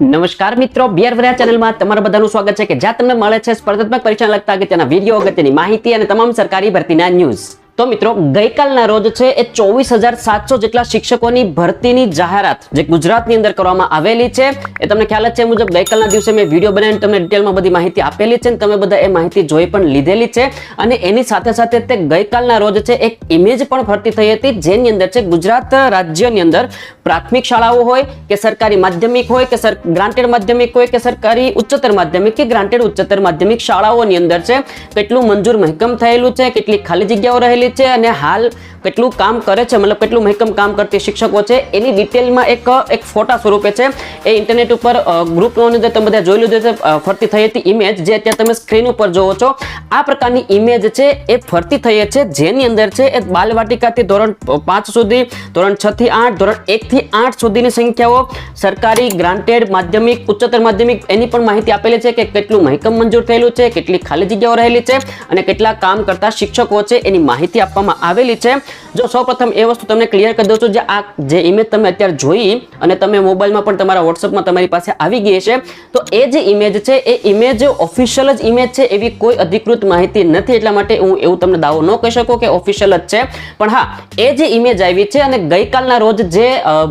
નમસ્કાર મિત્રો બિયર વર્યા ચેનલમાં તમારા બધાનું સ્વાગત છે કે જ્યાં તમને મળે છે સ્પર્ધાત્મક પરીક્ષા લગતા અગત્યના વીડિયો, અગત્યની માહિતી અને તમામ સરકારી ભરતીના ન્યૂઝ. તો મિત્રો, ગઈકાલના રોજ છે એ ચોવીસ હજાર સાતસો જેટલા શિક્ષકોની ભરતીની જાહેરાત જે ગુજરાતની અંદર કરવામાં આવેલી છે. એ તમને ખ્યાલ જ છે મુજબ ગઈકાલના દિવસે મેં વીડિયો બનાવીને તમને ડિટેલમાં બધી માહિતી આપેલી છે અને તમે બધા એ માહિતી જોઈ પણ લીધેલી છે. અને એની સાથે સાથે તે ગઈકાલના રોજ છે એક ઇમેજ પણ ભરતી થઈ હતી, જેની અંદર છે ગુજરાત રાજ્યની અંદર પ્રાથમિક શાળાઓ હોય કે સરકારી માધ્યમિક હોય કે સર ગ્રાન્ટેડ માધ્યમિક હોય કે સરકારી ઉચ્ચતર માધ્યમિક કે ગ્રાન્ટેડ ઉચ્ચતર માધ્યમિક શાળાઓની અંદર છે. કેટલું મંજૂર મહેકમ થયેલું છે, કેટલી ખાલી જગ્યાઓ રહેલી છે અને હાલ કેટલું કામ કરે છે, મતલબ કેટલું મહેકમ કામ કરતી શિક્ષકો છે, એની ડિટેલમાં એક એક ફોટા સ્વરૂપે છે. એ ઇન્ટરનેટ ઉપર ગ્રુપનો અંદર તમે બધા જોઈ લીધું છે ફરતી થઈ હતી ઇમેજ જે અત્યારે તમે સ્ક્રીન ઉપર જોવો છો. આ પ્રકારની ઇમેજ છે, એ ફરતી થઈ છે, જેની અંદર છે, એ બાલવાટિકાથી ધોરણ પાંચ સુધી, ધોરણ છ થી આઠ, ધોરણ એકથી આઠ સુધીની સંખ્યાઓ, સરકારી ગ્રાન્ટેડ માધ્યમિક, ઉચ્ચતર માધ્યમિક, એની પણ માહિતી આપેલી છે કે કેટલું મહેકમ મંજૂર થયેલું છે, કેટલી ખાલી જગ્યાઓ રહેલી છે અને કેટલા કામ કરતા શિક્ષકો છે, એની માહિતી આપવામાં આવેલી છે. જો સૌપ્રથમ એ વસ્તુ તમને ક્લિયર કરી દઉં છું જે આ જે ઇમેજ તમે અત્યારે જોઈ અને તમે મોબાઈલમાં પણ તમારા વોટ્સઅપમાં તમારી પાસે આવી ગઈ છે તો એ જે ઇમેજ છે, એ ઇમેજ ઓફિશિયલ જ ઇમેજ છે એવી કોઈ અધિકૃત માહિતી નથી. એટલા માટે હું એવું તમને દાવો ન કહી શકું કે ઓફિશિયલ જ છે. પણ હા, એ જે ઇમેજ આવી છે અને ગઈકાલના રોજ જે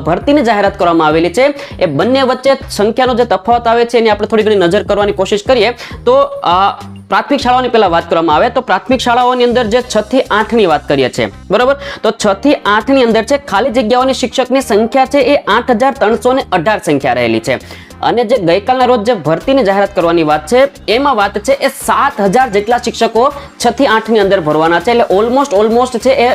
ભરતીની જાહેરાત કરવામાં આવેલી છે, એ બંને વચ્ચે સંખ્યાનો જે તફાવત આવે છે એની આપણે થોડી ઘણી નજર કરવાની કોશિશ કરીએ, તો પ્રાથમિક શાળાઓની પહેલા વાત કરવામાં આવે તો પ્રાથમિક શાળાઓની અંદર જે છ થી આઠની વાત કરીએ છીએ, બરોબર? તો છ થી આઠની અંદર છે ખાલી જગ્યાઓની શિક્ષકની સંખ્યા છે એ આઠ હજાર ત્રણસો ને અઢાર સંખ્યા રહેલી છે. અને જે ગઈકાલના રોજ જે ભરતીની જાહેરાત કરવાની વાત છે, એમાં વાત છે એ સાત હજાર જેટલા શિક્ષકો છ થી આઠની અંદર ભરવાના છે. એટલે ઓલમોસ્ટ ઓલમોસ્ટ છે એ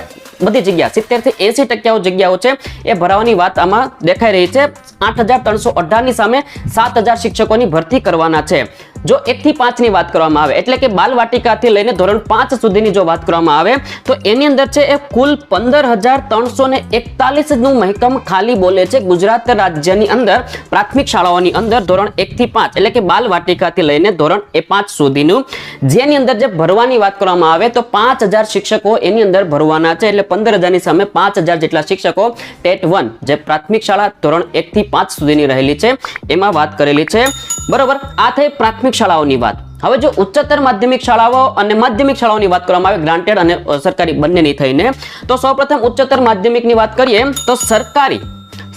બધી જગ્યા, સિત્તેરથી એસી ટકાઓ જગ્યાઓ છે એ ભરાવાની વાત આમાં દેખાઈ રહી છે. આઠ હજાર ત્રણસો અઢારની સામે સાત હજાર શિક્ષકોની ભરતી કરવાના છે. જો એક થી પાંચની વાત કરવામાં આવે, એટલે કે બાલ વાટિકાથી લઈને ધોરણ પાંચ સુધીની જો વાત કરવામાં આવે, તો એની અંદર છે એ કુલ પંદર હજાર ત્રણસો ને એકતાલીસનું મહેકમ ખાલી બોલે છે ગુજરાત રાજ્યની અંદર, પ્રાથમિક શાળાઓની અંદર ધોરણ એક થી પાંચ, એટલે કે બાલ વાટિકાથી લઈને ધોરણ એ પાંચ સુધીનું. જેની અંદર જે ભરવાની વાત કરવામાં આવે, તો પાંચ હજાર શિક્ષકો એની અંદર ભરવાના છે, એટલે પંદર હજારની સામે પાંચ હજાર જેટલા શિક્ષકો ટેટ વન, જે પ્રાથમિક શાળા ધોરણ એક થી પાંચ સુધીની રહેલી છે. એમાં વાત કરેલી છે બરોબર? આ થઈ પ્રાથમિક શાળાઓની વાત. હવે જો ઉચ્ચતર માધ્યમિક શાળાઓ અને માધ્યમિક શાળાઓની વાત કરવામાં આવે ગ્રાન્ટેડ અને સરકારી બંનેની થઈને, તો સૌપ્રથમ ઉચ્ચતર માધ્યમિકની વાત કરીએ, તો સરકારી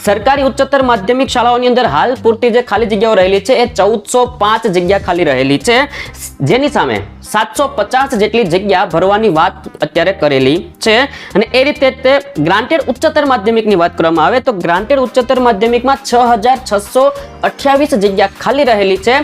સરકારી ઉચ્ચતર માધ્યમિક શાળાઓની અંદર હાલ પૂરતી જે ખાલી જગ્યાઓ રહેલી છે એ ચૌદસો પાંચ જગ્યા ખાલી રહેલી છે. જેની સામે સાતસો પચાસ જેટલી જગ્યા ભરવાની વાત અત્યારે કરેલી છે. અને એ રીતે તે ગ્રાન્ટેડ ઉચ્ચતર માધ્યમિકની વાત કરવામાં આવે તો ગ્રાન્ટેડ ઉચ્ચતર માધ્યમિકમાં છ હજાર છસો અઠ્યાવીસ જગ્યા ખાલી રહેલી છે.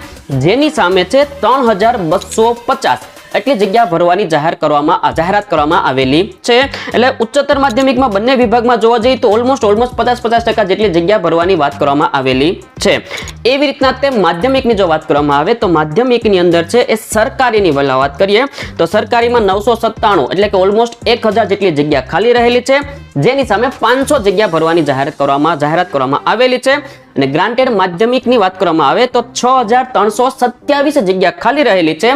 જેની સામે છે ત્રણ હજાર બસો પચાસ. એટલી જગ્યા ભરવાની જાહેર કરવામાં જાહેરાત કરવામાં આવેલી છે. એટલે ઉચ્ચતર માધ્યમિકમાં બંને વિભાગમાં જોવા જઈએ તો ઓલમોસ્ટ ઓલમોસ્ટ પચાસ પચાસ ટકા જેટલી જગ્યા ભરવાની વાત કરવામાં આવેલી છે. એવી રીતના તે માધ્યમિકની જો વાત કરવામાં આવે તો માધ્યમિકની અંદર છે એ સરકારીની વહેલા વાત કરીએ તો સરકારીમાં નવસો સત્તાણું એટલે કે ઓલમોસ્ટ એક હજાર જેટલી જગ્યા ખાલી રહેલી છે. જેની સામે પાંચસો જગ્યા ભરવાની જાહેરાત કરવામાં જાહેરાત કરવામાં આવેલી છે. અને ગ્રાન્ટેડ માધ્યમિકની વાત કરવામાં આવે તો છ જગ્યા ખાલી રહેલી છે.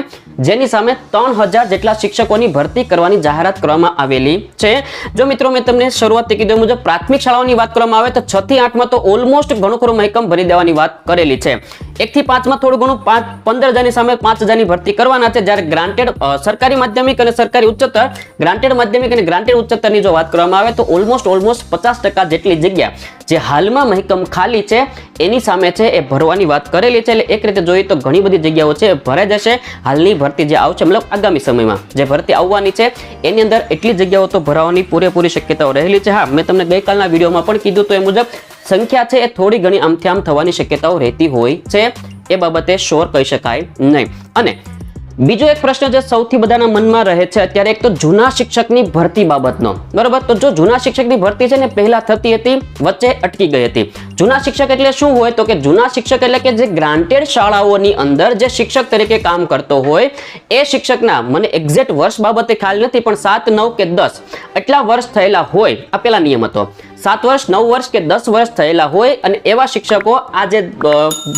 જેની સામે ત્રણ હજાર જેટલા શિક્ષકોની ભરતી કરવાની જાહેરાત કરવામાં આવેલી છે. જો મિત્રો મેં તમને શરૂઆતથી કીધું મુજબ પ્રાથમિક શાળાઓની વાત કરવામાં આવે તો છ થી આઠમાં તો ઓલમોસ્ટ ઘણું ખરું મહેકમ ભરી દેવાની વાત કરેલી છે. એક થી પાંચમાં થોડું ઘણું પાંચ પંદર હજારની સામે પાંચ હજારની ભરતી કરવાના છે. જ્યારે ગ્રાન્ટેડ સરકારી માધ્યમિક અને સરકારી ઉચ્ચતર, ગ્રાન્ટેડ માધ્યમિક અને ગ્રાન્ટેડ ઉચ્ચતરની જો વાત કરવામાં આવે તો ઓલમોસ્ટ ઓલમોસ્ટ પચાસ જેટલી જગ્યા જે હાલમાં મહેકમ ખાલી છે, એની સામે છે એ ભરવાની વાત કરેલી છે. એટલે એક રીતે જોઈએ તો ઘણી બધી જગ્યાઓ છે ભરાઈ જશે. હાલની ભરતી જે આવશે, મતલબ આગામી સમયમાં જે ભરતી આવવાની છે, એની અંદર એટલી જગ્યાઓ તો ભરાવાની પૂરેપૂરી શક્યતાઓ રહેલી છે. હા, મેં તમને ગઈકાલના વિડીયોમાં પણ કીધું તો એ મુજબ સંખ્યા છે એ થોડી ઘણી આમથી આમ થવાની શક્યતાઓ રહેતી હોય છે. એ બાબતે શ્યોર કહી શકાય નહીં. અને બીજો એક પ્રશ્ન જે સૌથી બધાના મનમાં રહે છે, અત્યારે એક તો જૂના શિક્ષકની ભરતી બાબતનો. બરોબર? તો જો જૂના શિક્ષકની ભરતી છે ને, પહેલા થતી હતી, વચ્ચે અટકી ગઈ હતી. જૂના શિક્ષક એટલે શું હોય? તો કે જૂના શિક્ષક એટલે કે જે ગ્રાન્ટેડ શાળાઓની અંદર જે શિક્ષક તરીકે કામ કરતો હોય, એ શિક્ષકના, મને એક્ઝેક્ટ વર્ષ બાબતે ખ્યાલ નથી, પણ સાત, નવ કે દસ, એટલા વર્ષ થયેલા હોય, આ પેલા નિયમ હતો. સાત વર્ષ, નવ વર્ષ કે દસ વર્ષ થયેલા હોય અને એવા શિક્ષકો આ જે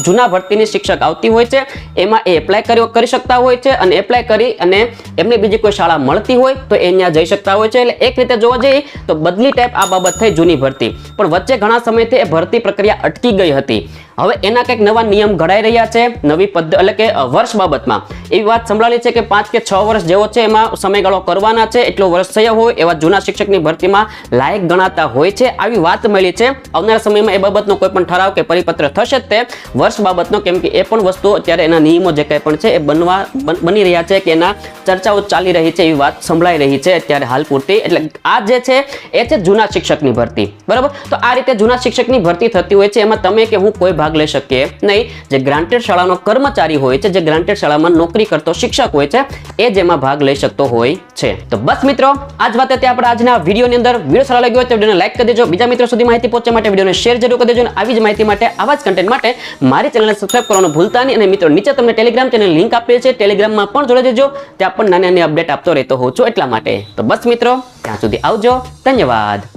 જૂના ભરતીની શિક્ષક આવતી હોય છે, એમાં એ એપ્લાય કર્યો, કરી શકતા હોય છે અને એપ્લાય કરી અને એમને બીજી કોઈ શાળા મળતી હોય તો એ ત્યાં જઈ શકતા હોય છે. એટલે એક રીતે જોવા જઈએ તો બદલી ટાઈપ આ બાબત થઈ જૂની ભરતી. પણ વચ્ચે ઘણા સમયથી એ ભરતી પ્રક્રિયા અટકી ગઈ હતી. હવે એના કંઈક નવા નિયમ ઘડાઈ રહ્યા છે, નવી પદ્ધતિ એટલે કે વર્ષ બાબતમાં. એવી વાત સંભળાવી છે કે પાંચ કે છ વર્ષ જેવો છે, એમાં સમયગાળો કરવાના છે, એટલો વર્ષ થયા હોય, એવા જૂના શિક્ષકની ભરતીમાં લાયક ગણાતા હોય છે. આવી વાત મળી છે. આવનારા સમયમાં એ બાબતનો કોઈ પણ ઠરાવ કે પરિપત્ર થશે તે. વર્ષ બાબતનો, કેમ કે એ પણ વસ્તુ અત્યારે એના નિયમો જે કંઈ પણ છે, એ બનવા બની રહ્યા છે કે એના ચર્ચાઓ ચાલી રહી છે એવી વાત સંભળાઈ રહી છે અત્યારે હાલ પૂરતી. એટલે આ જે છે, એ છે જૂના શિક્ષકની ભરતી. બરાબર? તો આ રીતે જૂના શિક્ષકની ભરતી થતી હોય છે. એમાં તમે કે હું કોઈ ભાગ લઈ શકીએ નહીં. જે ગ્રાન્ટેડ શાળાનો કર્મચારી હોય છે, જે ગ્રાન્ટેડ શાળામાં નોકરી કરતો શિક્ષક હોય છે, એ જેમાં ભાગ લઈ શકતો હોય છે. તો બસ મિત્રો આ જ વાત હતી આપણે આજના વિડીયોની અંદર વીડિયો સારો લાગ્યો હોય તો વિડીયોને લાઈક કરી દેજો. બીજા મિત્રો સુધી માહિતી પહોંચવા માટે વિડીયોને શેર જરૂર કરી દેજો અને આવી જ માહિતી માટે, આવા જ કન્ટેન્ટ માટે મારી ચેનલને સબસ્ક્રાઇબ કરવાનું ભૂલતા નહીં. અને મિત્રો, નીચે તમને ટેલિગ્રામ ચેનલ લિંક આપીએ છે. ટેલિગ્રામમાં પણ જોડાઈ દેજો. ત્યાં પણ નાની નાની અપડેટ આપતો રહેતો હોઉં છું એટલા માટે. તો બસ મિત્રો, ત્યાં સુધી આવજો. ધન્યવાદ.